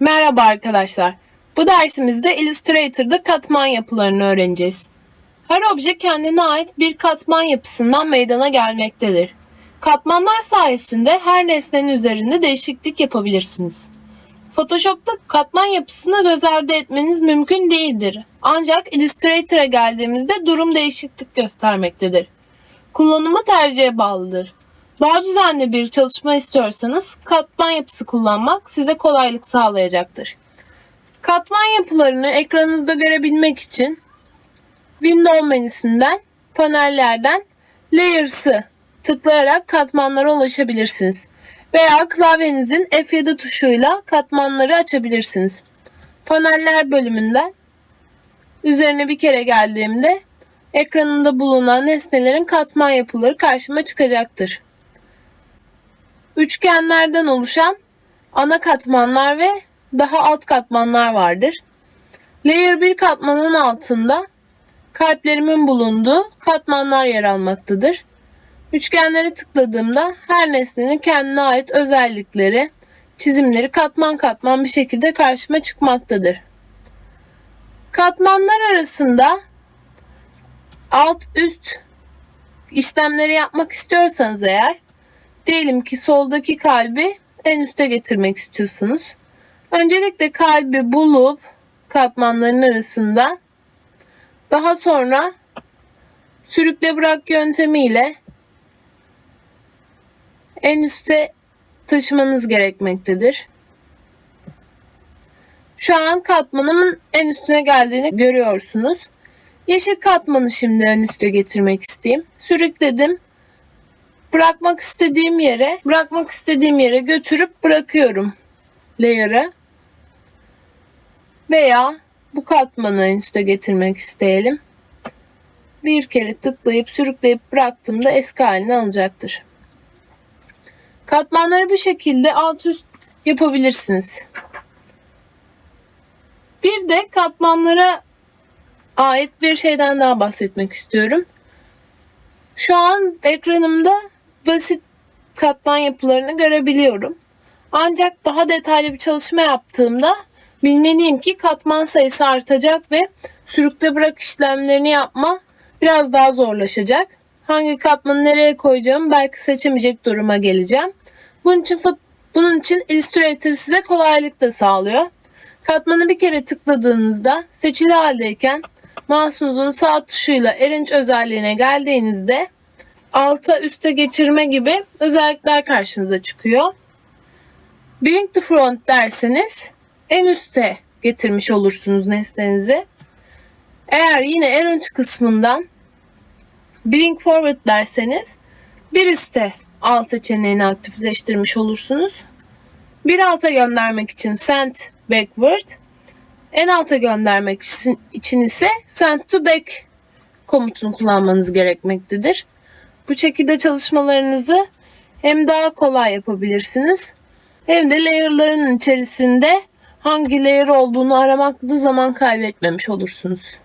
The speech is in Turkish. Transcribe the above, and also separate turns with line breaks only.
Merhaba arkadaşlar. Bu dersimizde Illustrator'da katman yapılarını öğreneceğiz. Her obje kendine ait bir katman yapısından meydana gelmektedir. Katmanlar sayesinde her nesnenin üzerinde değişiklik yapabilirsiniz. Photoshop'ta katman yapısını göz ardı etmeniz mümkün değildir. Ancak Illustrator'a geldiğimizde durum değişiklik göstermektedir. Kullanımı tercihe bağlıdır. Daha düzenli bir çalışma istiyorsanız katman yapısı kullanmak size kolaylık sağlayacaktır. Katman yapılarını ekranınızda görebilmek için Window menüsünden, panellerden Layers'ı tıklayarak katmanlara ulaşabilirsiniz. Veya klavyenizin F7 tuşuyla katmanları açabilirsiniz. Paneller bölümünden üzerine bir kere geldiğimde ekranımda bulunan nesnelerin katman yapıları karşıma çıkacaktır üçgenlerden oluşan ana katmanlar ve daha alt katmanlar vardır. Layer 1 katmanın altında kalplerimin bulunduğu katmanlar yer almaktadır. Üçgenlere tıkladığımda her nesnenin kendine ait özellikleri, çizimleri katman katman bir şekilde karşıma çıkmaktadır. Katmanlar arasında alt üst işlemleri yapmak istiyorsanız eğer Diyelim ki soldaki kalbi en üste getirmek istiyorsunuz. Öncelikle kalbi bulup katmanların arasında daha sonra sürükle bırak yöntemiyle en üste taşımanız gerekmektedir. Şu an katmanımın en üstüne geldiğini görüyorsunuz. Yeşil katmanı şimdi en üste getirmek isteyeyim. Sürükledim bırakmak istediğim yere bırakmak istediğim yere götürüp bırakıyorum layer'ı. Veya bu katmanı en üste getirmek isteyelim. Bir kere tıklayıp sürükleyip bıraktığımda eski halini alacaktır. Katmanları bu şekilde alt üst yapabilirsiniz. Bir de katmanlara ait bir şeyden daha bahsetmek istiyorum. Şu an ekranımda basit katman yapılarını görebiliyorum. Ancak daha detaylı bir çalışma yaptığımda bilmeliyim ki katman sayısı artacak ve sürükle bırak işlemlerini yapma biraz daha zorlaşacak. Hangi katmanı nereye koyacağımı belki seçemeyecek duruma geleceğim. Bunun için bunun için Illustrator size kolaylık da sağlıyor. Katmanı bir kere tıkladığınızda seçili haldeyken mouse'unuzun sağ tuşuyla erinç özelliğine geldiğinizde alta üste geçirme gibi özellikler karşınıza çıkıyor. Bring to front derseniz en üste getirmiş olursunuz nesnenizi. Eğer yine uç kısmından bring forward derseniz bir üste alt seçeneğini aktifleştirmiş olursunuz. Bir alta göndermek için send backward, en alta göndermek için ise send to back komutunu kullanmanız gerekmektedir. Bu şekilde çalışmalarınızı hem daha kolay yapabilirsiniz hem de layer'ların içerisinde hangi layer olduğunu aramakta zaman kaybetmemiş olursunuz.